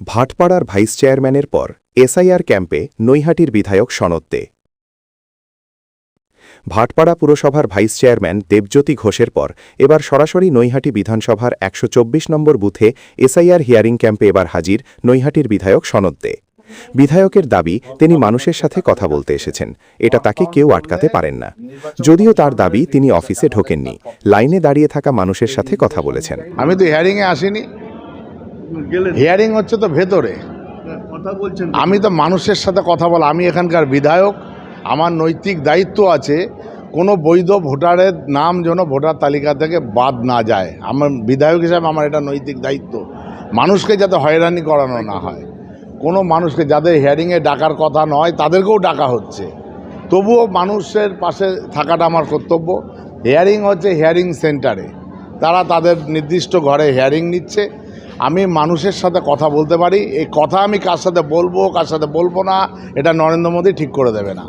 ভাটপাড়ার vice চেয়ারম্যানের পর SIR ক্যাম্পে নৈহাটির বিধায়ক সনদ দে ভাটপাড়া পুরসভার ভাইস চেয়ারম্যান দেবজ্যোতি ঘোষের পর এবার সরাসরি নৈহাটি বিধানসভার একশো চব্বিশ নম্বর বুথে এসআইআর হিয়ারিং ক্যাম্পে এবার হাজির নৈহাটির বিধায়ক সনদ দে বিধায়কের দাবি, তিনি মানুষের সাথে কথা বলতে এসেছেন। এটা তাকে কেউ আটকাতে পারেন না। যদিও তার দাবি, তিনি অফিসে ঢোকেননি। লাইনে দাঁড়িয়ে থাকা মানুষের সাথে কথা বলেছেন। আমি তো হিয়ারিংয়ে আসিনি। গেলেন। হিয়ারিং হচ্ছে তো ভেতরে। কথা বলছেন। আমি তো মানুষের সাথে কথা বলা আমি এখানকার বিধায়ক আমার নৈতিক দায়িত্ব আছে কোনো বৈধ ভোটারের নাম যেন ভোটার তালিকা থেকে বাদ না যায়। আমার বিধায়ক হিসাবে আমার এটা নৈতিক দায়িত্ব। মানুষকে যাতে হয়রানি করানো না হয়। কোনো মানুষকে যাদের হিয়ারিংয়ে ডাকার কথা নয় তাদেরকেও ডাকা হচ্ছে। তবুও মানুষের পাশে থাকাটা আমার কর্তব্য। হিয়ারিং হচ্ছে হিয়ারিং সেন্টারে তারা তাদের নির্দিষ্ট ঘরে হিয়ারিং নিচ্ছে। আমি মানুষের সাথে কথা বলতে পারি। এই কথা আমি কার সাথে বলব কার সাথে বলব না এটা নরেন্দ্র মোদী ঠিক করে দেবে না।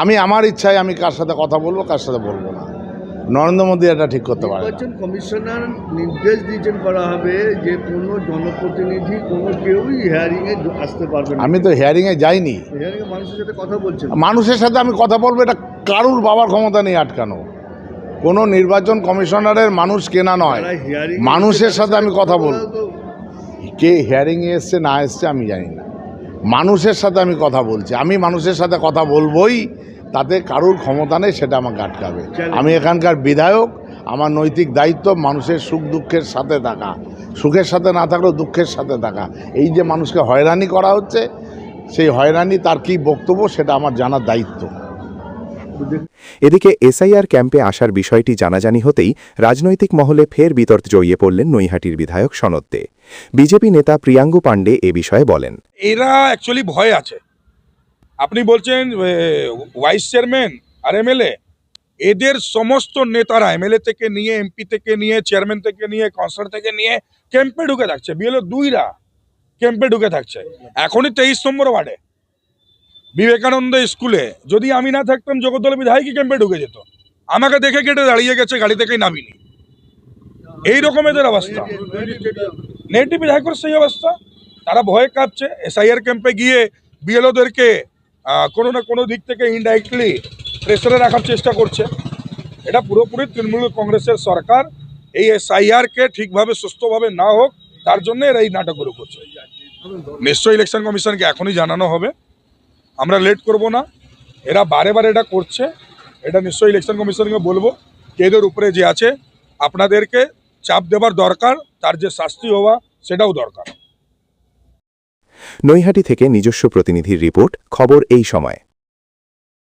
আমি আমার ইচ্ছায় আমি কার সাথে কথা বলব কার সাথে বলব না। নরেন্দ্র মোদী এটা ঠিক করতে পারে কমিশনার নির্দেশ দিয়েছেন করা হবে যে কোনো জনপ্রতিনিধি কোনো কেউই হিয়ারিং এ আসতে পারবে আমি তো হিয়ারিংয়ে যাইনি। মানুষের সাথে কথা বলছি মানুষের সাথে আমি কথা বলব এটা কারুর বাবার ক্ষমতা নেই আটকানো। কোনো নির্বাচন কমিশনারের মানুষ কেনা নয়। মানুষের সাথে আমি কথা বলা বলব। কে হিয়ারিংয়ে এসছে না এসছে আমি জানি না। মানুষের সাথে আমি কথা বলছি। আমি মানুষের সাথে কথা বলবই তাতে কারুর ক্ষমতা নেই সেটা আমাকে আটকাবে। আমি এখানকার বিধায়ক আমার নৈতিক দায়িত্ব মানুষের সুখ দুঃখের সাথে থাকা। সুখের সাথে না থাকলেও দুঃখের সাথে থাকা। এই যে মানুষকে হয়রানি করা হচ্ছে সেই হয়রানি তার কী বক্তব্য সেটা আমার জানার দায়িত্ব। এদিকে এসআইআর ক্যাম্পে আসার বিষয়টি জানাজানি হতেই রাজনৈতিক মহলে ফের বিতর্ক জড়িয়ে পড়লেন নৈহাটির বিধায়ক সনদ দে বিজেপি নেতা প্রিয়াঙ্গু পাণ্ডে এ বিষয়ে বলেন। এরা অ্যাকচুয়ালি ভয় আছে। আপনি বলছেন ভাইস চেয়ারম্যান আর এমএলএ এদের সমস্ত নেতারা এমএলএ থেকে নিয়ে এমপি থেকে নিয়ে চেয়ারম্যান থেকে নিয়ে কাউন্সিলর থেকে নিয়ে ক্যাম্পে ঢুকে থাকছে। বিএলও দুইরা ক্যাম্পে ঢুকে থাকছে। এখনই তেইশ নম্বর ওয়ার্ডে। বিবেকানন্দ স্কুলে যদি আমি না থাকতাম জগদ্দল বিধায়কই ক্যাম্পে ঢুকে যেত? আমাকে দেখে কেটে দাঁড়িয়ে গেছে, গাড়ি থেকেই নামিনি। এই এদের অবস্থা। নেটি বিধায়কের সেই অবস্থা। তারা ভয়ে কাঁপছে এসআইআর ক্যাম্পে গিয়ে বিএলওদেরকে কোনো না কোনো দিক থেকে ইনডাইরেক্টলি প্রেসারে রাখার চেষ্টা করছে। এটা পুরোপুরি তৃণমূল কংগ্রেসের সরকার। এই এসআইআরকে ঠিকভাবে, সুস্থভাবে না হোক, তার জন্য এরা এই নাটকগুলো করছে নিশ্চয়ই ইলেকশন কমিশনকে এখনই জানানো হবে। আমরা লেট করব না। এরা বারে বারে এটা করছে। এটা নিশ্চয়ই ইলেকশন কমিশনকে বলব। যে এদের উপরে যে আছে, আপনাদেরকে চাপ দেবার দরকার, তার যে শাস্তি হওয়া, সেটাও দরকার। নৈহাটি থেকে নিজস্ব প্রতিনিধির রিপোর্ট, খবর এই সময়।